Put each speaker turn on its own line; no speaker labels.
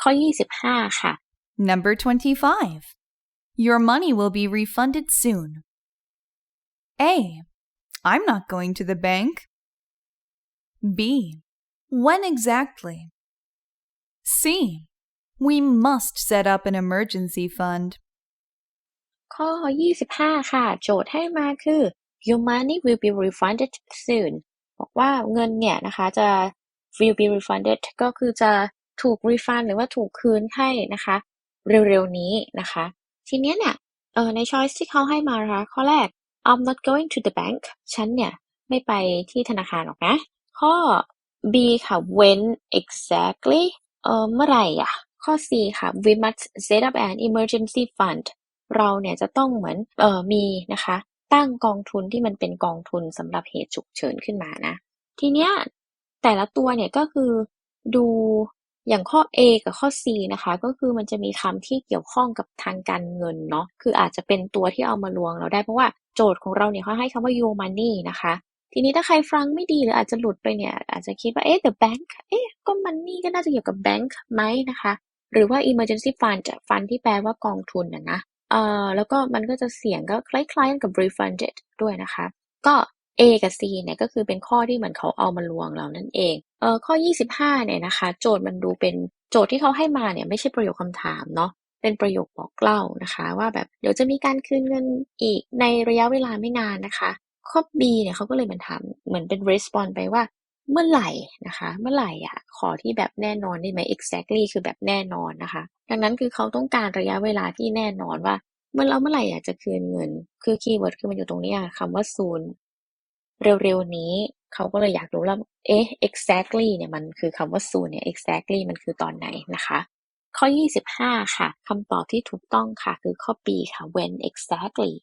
ข้อ 25 ค่ะ
Number 25. Your money will be refunded soon. A. I'm not going to the bank. B. When exactly? C. We must set up an emergency fund.
ข้อ 25 ค่ะ โจทย์ให้มาคือ your money will be refunded soon บอกว่าเงินเนี่ยนะคะจะ will be refunded ก็คือจะ ถูก refund หรือว่าถูกคืนให้นะคะ เร็วๆนี้นะคะ ทีเนี้ยเนี่ยเออใน choice ที่เขาให้มานะคะข้อแรก I'm not going to the bank ฉันเนี่ยไม่ไปที่ธนาคารหรอกนะ ข้อ B ค่ะ when exactly เออเมื่อไหร่อะ ข้อ C ค่ะ we must set up an emergency fund เราเนี่ยจะต้องเหมือนเออมีนะคะ ตั้งกองทุนที่มันเป็นกองทุนสำหรับเหตุฉุกเฉินขึ้นมานะ ทีเนี้ยแต่ละตัวเนี่ยก็คือดู อย่างข้อ A กับข้อ C นะคะ ก็คือมันจะมีคำที่เกี่ยวข้องกับทางการเงินเนาะคืออาจจะเป็นตัวที่เอามาลวงเราได้เพราะว่าโจทย์ของเราเนี่ยเขาให้คำว่า your money นะคะ ทีนี้ถ้าใครฟังไม่ดีหรืออาจจะหลุดไปเนี่ย อาจจะคิดว่าเอ๊ะ the bank เอ๊ะก็ money ก็น่าจะเกี่ยวกับ bank ไหมนะคะ หรือว่า emergency fund จะ fund ที่แปลว่ากองทุนนะนะเอ่อแล้วก็มันก็จะเสียงก็คล้ายๆกับ refunded ด้วยนะคะ ก็ A กับ C เนี่ยก็คือเป็นข้อที่เหมือนเขาเอามาลวงเรานั่นเอง เอ่อข้อ 25 เนี่ยนะคะ โจทย์มันดูเป็นโจทย์ที่เขาให้มาเนี่ยไม่ใช่ประโยคคำถามเนาะเป็นประโยคบอกเล่านะคะ ว่าแบบเดี๋ยวจะมีการคืนเงินอีกในระยะเวลาไม่นานนะคะ ข้อ B เนี่ยเขาก็เลยมันถามเหมือนเป็น response ไปว่าเมื่อไหร่นะคะ เมื่อไหร่อะขอที่แบบแน่นอนได้ไหม exactly คือแบบแน่นอนนะคะ ดังนั้นคือเขาต้องการระยะเวลาที่แน่นอนว่าเมื่อเราเมื่อไหร่อยากจะคืนเงิน คือคีย์เวิร์ดคือมันอยู่ตรงนี้อะคำว่า soon เร็วๆนี้ เขาก็เลยอยากรู้แล้วเอ๊ะ exactly เนี่ยมันคือคำว่า soon เนี่ย exactly มันคือตอนไหนนะคะ ข้อ 25 ค่ะคำตอบที่ถูกต้องค่ะ คือข้อ B ค่ะ when exactly